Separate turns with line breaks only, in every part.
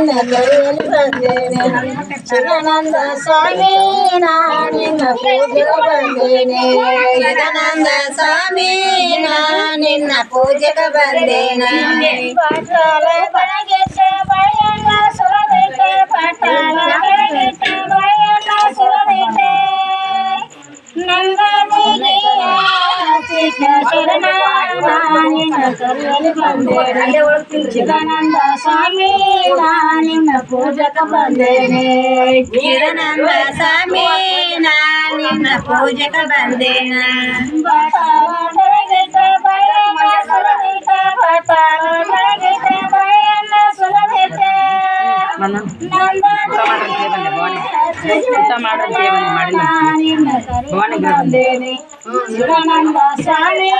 ನಿನ್ನ ಕೈಯಲ್ಲಿ ಬಂದೇನೆ ಚಿದಾನಂದ ಸ್ವಾಮಿ ನಾ ನಿನ್ನ ಪೂಜೆಗೆ ಬಂದೇನೆ ಚಿದಾನಂದ ಸ್ವಾಮಿ ನಾ ನಿನ್ನ ಪೂಜೆಗೆ ಬಂದೇನೆ ಪಾಠಾಲ ಬೆಳಗೆಟ್ಟ ಬಳೆಯನ್ನ ಸುರದಿಟ್ಟೆ ಪಾಠಾಲ ಬೆಳಗೆಟ್ಟ ಬಳೆಯನ್ನ ಸುರದಿಟ್ಟೆ ನಂದನಿಗೆಯ ಚಿಕ್ಕ ಶರಣ ನಿನ್ನ ಕರುವಲ್ಲಿ ಬಂದೇನೆ ಚಿದಾನಂದ ಸ್ವಾಮಿ ನಾ ನಿನ್ನ ಪೂಜಕ ಬಂದೇನೆ ಚಿದಾನಂದ ಸ್ವಾಮಿ ನಾ ನಿನ್ನ ಪೂಜಕ ಬಂದೇನೆ ಬಟಾಳ ಬೆಳಗಿಟ್ಟ ಬಳೆಯನ್ನ ಸುರದಿಟ್ಟ ಬಟಾಳ ಬೆಳಗಿಟ್ಟ ಬಳೆಯನ್ನ ಸುರದಿಟ್ಟ
ಊಟ ಮಾಡೋಕೆ ಬಂದೆ ಮಾಡಿಲ್ಲ
ಬಂದೇನೆ ಚಿದಾನಂದ ಸ್ವಾಮಿ ನಾ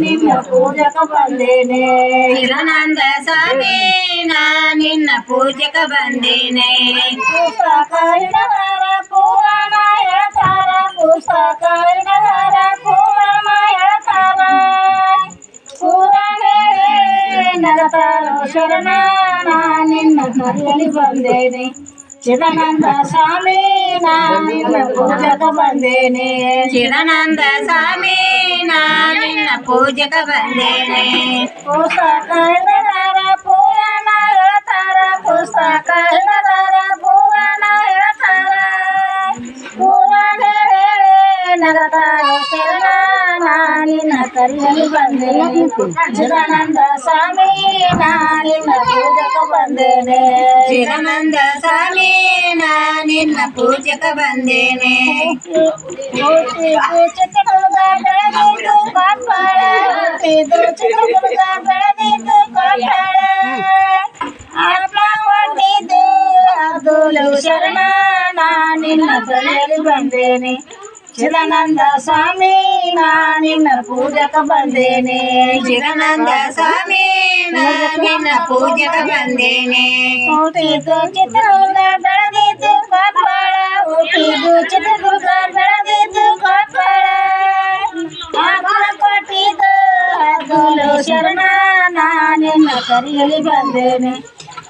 ನಿನ್ನ ಪೂಜಕ ಬಂದೇನೆ ಚಿದಾನಂದ ಸ್ವಾಮಿ ನಾ ನಿನ್ನ ಪೂಜಕ ಬಂದೇನೆ ಪುಸ್ತಕ ಹಿಡದಾರ ಪುರಾಣ ಹೇಳ್ತಾರ ಪುಸ್ತಕ ಹಿಡದಾರ ಪುರಾಣ ಹೇಳ್ತಾರ ಪುರಾಣ ನಗತಾರೋ ಶರಣ ನಾ ನಿನ್ನ ಕರೆಯಲಿ ಬಂದೇನೆ ಚಿದಾನಂದ ಸ್ವಾಮಿ ನಾ ನಿನ್ನ ಪೂಜಕ ಬಂದೇನೆ ಚಿದಾನಂದ ಸ್ವಾಮಿ ನಾ ನಿನ್ನ ಪೂಜಕ ಬಂದೇನೆ ಪುಸ್ತಕ ಹಿಡದಾರ ಪುರಾಣ ಹೇಳ್ತಾರ ಪುಸ್ತಕ ಹಿಡದಾರ ಪುರಾಣ ಹೇಳ್ತಾರ ಪುರಾಣ ನಗತಾರ ಶರಣ ನಾ ನಿನ್ನ ಕರೆಯಲಿ ಬಂದೇನೆ ಚಿದಾನಂದ ಸ್ವಾಮಿ ನಾ ನಿನ್ನ ಪೂಜಕ ಬಂದೇನೆ ಚಿದಾನಂದ ಸ್ವಾಮಿ ನಾ ನಿನ್ನ ಪೂಜಕ ಬಂದೇನೆ. ಚಿತ್ರದುರ್ಗ ಬೆಳೆದಿದ್ದು ಕಾಪಾಳ ಹುಟ್ಟಿದ್ದು ಚಿತ್ರದುರ್ಗ ಬೆಳೆದಿದ್ದು ಕಾಪಾಳ ಆತ್ಮ ಹೊಟ್ಟಿದ್ದು ಅದು ಶರಣ ನಾ ನಿನ್ನ ಬಂದೇನೆ ಚಿದಾನಂದ ಸ್ವಾಮಿ ನಾ ನಿನ್ನ ಪೂಜಕ ಬಂದೇನೆ. ಚಿದಾನಂದ ಸ್ವಾಮಿ ನಾ ನಿನ್ನ ಪೂಜಕ ಬಂದೇನೆ. ಚಿತ್ರದುರ್ಗ ಕಾಪಾಳ ಹುಟ್ಟಿದ್ದು ಚಿತ್ರದುರ್ಗ ಬೆಳೆದಿದ್ದು ಕಾಪಾಳ ಆತ್ಮ ಕೊಟ್ಟಿದ್ದು ಅದು ಶರಣ ನಾ ನಿನ್ನ ಕರೆಯಲಿ ಬಂದೇನೆ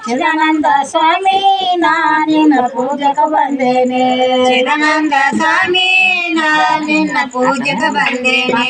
ಚಿದಾನಂದ ಸ್ವಾಮಿ ನಾ ನಿನ್ನ ಪೂಜಕ ಬಂದೇನೆ ಚಿದಾನಂದ ಸ್ವಾಮಿ ನಾ ನಿನ್ನ ಪೂಜಕ ಬಂದೇನೆ.